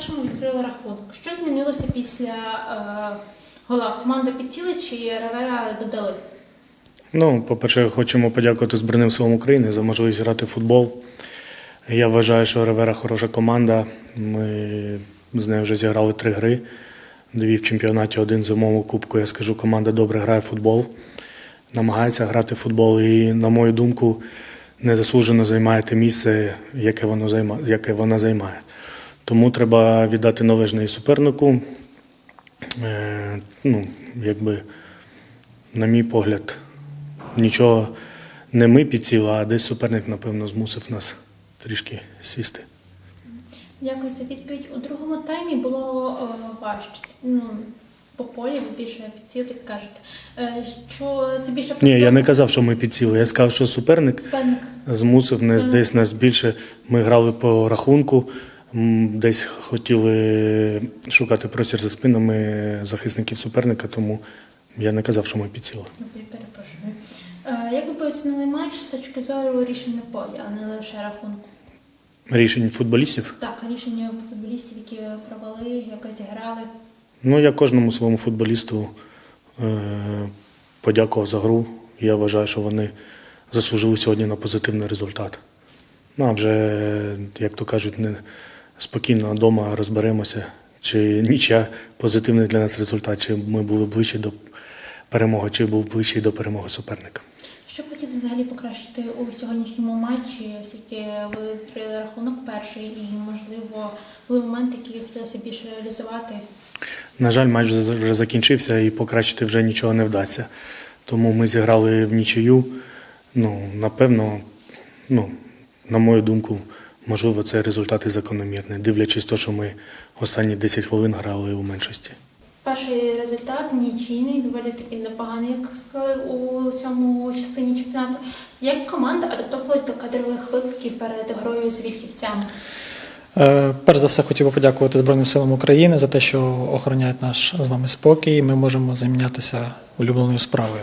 першими відкрили рахунок. Що змінилося після е, гола? Команда підсіли чи Равера додали? Ну, по-перше, хочемо подякувати Збройним силам України за можливість грати в футбол. Я вважаю, що Ревера хороша команда. Ми з нею вже зіграли три гри. Дві в чемпіонаті, один в зимовому кубку. Я скажу, команда добре грає в футбол, намагається грати в футбол. І, на мою думку, незаслужено займає те місце, яке, воно займа, яке вона займає. Тому треба віддати належне і супернику. Е, ну, якби, на мій погляд, нічого не ми підсіли, а десь суперник, напевно, змусив нас трішки сісти. Дякую за відповідь. У другому таймі було е, важче. Ну, по полі ви більше підсіли, як кажете. Е, що це більше Ні, я не казав, що ми підсіли. Я сказав, що суперник Суперник. змусив нас десь нас більше. Ми грали по рахунку, десь хотіли шукати простір за спинами захисників суперника, тому я не казав, що ми підсіли. Е, як ви б оцінили матч з точки зору рішень на полі, а не лише рахунку? Рішень футболістів. Так, рішення футболістів, які провели, якось зіграли. Ну, я кожному своєму футболісту е, подякував за гру. Я вважаю, що вони заслужили сьогодні на позитивний результат. Ну, а вже, як то кажуть, не спокійно вдома розберемося, чи нічия позитивний для нас результат, чи ми були ближче до перемоги, чи був ближчий до перемоги суперника. Що хотіли взагалі покращити у сьогоднішньому матчі, оскільки ви відкрили рахунок перший і, можливо, були моменти, які хотілося більше реалізувати. На жаль, матч вже закінчився і покращити вже нічого не вдасться. Тому ми зіграли в нічию. Ну, напевно, ну, на мою думку, можливо, це результат і закономірний, дивлячись те, що ми останні 10 хвилин грали у меншості. Перший результат нічийний, доволі таки непоганий, як сказали у цьому частині чемпіонату. Як команда адаптувалась до кадрових викликів перед грою з віхівцями? Е, Перш за все хотів би подякувати Збройним силам України за те, що охороняють наш з вами спокій. Ми можемо займатися улюбленою справою.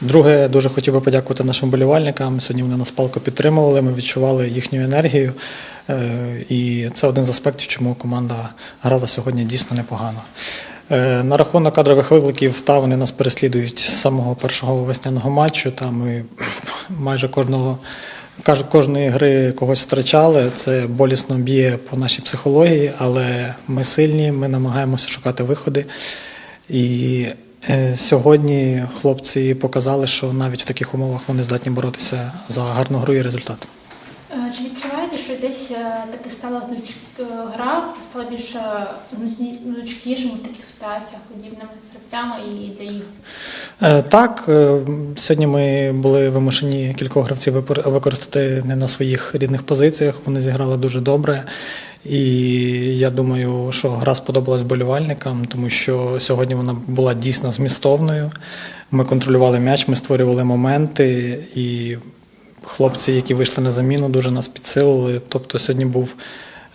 Друге, дуже хотів би подякувати нашим болівальникам. Сьогодні вони нас палко підтримували. Ми відчували їхню енергію. Е, І це один з аспектів, чому команда грала сьогодні дійсно непогано. Е, На рахунок кадрових викликів, та вони нас переслідують з самого першого весняного матчу. Та ми майже кожного кожної гри когось втрачали. Це болісно б'є по нашій психології, але ми сильні, ми намагаємося шукати виходи. І сьогодні хлопці показали, що навіть в таких умовах вони здатні боротися за гарну гру і результат. Е, Чи відчуваєте, що десь е, таки стала е, гра, стала більш е, гну- гнучкішими в таких ситуаціях, подібними з гравцями і для їх? Е, Так, е, сьогодні ми були вимушені кількох гравців використати не на своїх рідних позиціях. Вони зіграли дуже добре. І я думаю, що гра сподобалась болівальникам, тому що сьогодні вона була дійсно змістовною. Ми контролювали м'яч, ми створювали моменти, і хлопці, які вийшли на заміну, дуже нас підсилили. Тобто сьогодні був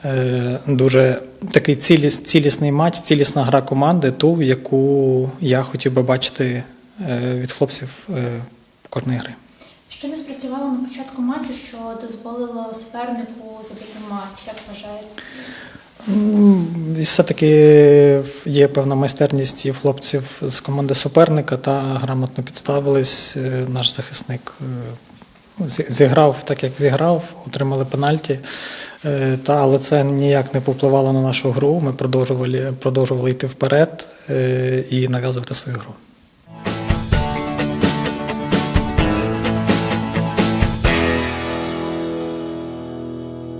е, дуже такий ціліс, цілісний матч, цілісна гра команди, ту, яку я хотів би бачити е, від хлопців е, кожної гри. Що не спрацювало на початку матчу, що дозволило супернику забити матч, як вважаєте? Все-таки є певна майстерність і хлопців з команди суперника та грамотно підставились. Е, Наш захисник е, ну, зі- зіграв так, як зіграв, отримали пенальті. Е, Та, але це ніяк не повпливало на нашу гру. Ми продовжували, продовжували йти вперед і нав'язувати свою гру.